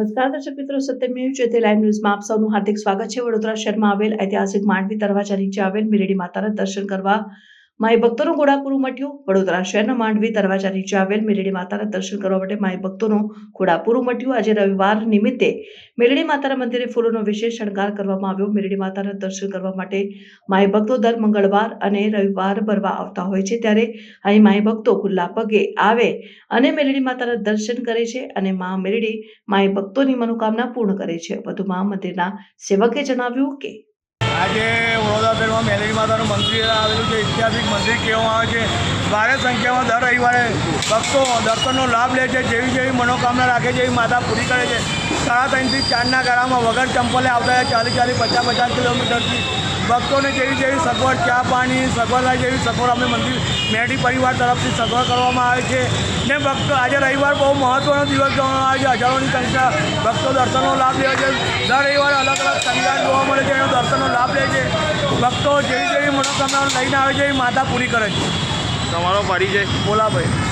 નમસ્કાર દર્શક મિત્રો સત્યમેવ જયતે લાઈવ ન્યૂઝમાં આપ સૌનું હાર્દિક સ્વાગત છે વડોદરા શહેરમાં આવેલ ઐતિહાસિક માંડવી દરવાજા નીચે આવેલ મિરેડી માતાના દર્શન કરવા માઈ ભક્તોનું ઘોડાપુર મટ્યું વડોદરા શહેરના માંડવી દરવાજા નીચે આવેલ મેળડી માતાના દર્શન કરવા માટે માય ભક્તોનું ઘોડાપુર મટ્યું આજે રવિવાર નિમિત્તે મેળડી માતાના મંદિરે ફૂલોનો વિશેષ શણગાર કરવામાં આવ્યો. મિરેડી માતાના દર્શન કરવા માટે માય ભક્તો દર મંગળવાર અને રવિવાર ભરવા આવતા હોય છે. ત્યારે અહીં માય ભક્તો ખુલ્લા પગે આવે અને મેલડી માતાના દર્શન કરે છે અને મા મેરડી માએ ભક્તોની મનોકામના પૂર્ણ કરે છે. વધુમાં મંદિરના સેવકે જણાવ્યું કે આજે વડોદરા શહેરમાં મેલેરી માતાનું મંદિર આવેલું છે, ઐતિહાસિક મંદિર કહેવામાં આવે છે. ભારે સંખ્યામાં દર રવિવારે ભક્તો દર્શનનો લાભ લે છે, જેવી જેવી મનોકામના રાખે છે, એવી માતા પૂરી કરે છે. સાડા ત્રણથી ચારના ગાળામાં વગર ચંપલે આવતા ચાલીસ ચાલીસ, પચાસ પચાસ કિલોમીટરથી. ભક્તોને જેવી જેવી સગવડ, ચા, પાણી સગવડ જેવી સગવડ અમે મંદિર મેડી પરિવાર તરફથી સગવડ કરવામાં આવે છે. ને ભક્તો આજે રવિવાર બહુ મહત્ત્વનો દિવસ ગણવામાં આવે છે. હજારોની સંખ્યા ભક્તો દર્શનનો લાભ લે છે. દર રવિવારે અલગ અલગ સંગાર જોવા મળે છે, એનો દર્શનનો લાભ લે છે ભક્તો જેવી જેવી મનોકામનાઓ લઈને આવે છે એ માતા પૂરી કરે છે. તમારો પરિચય. બોલાભાઈ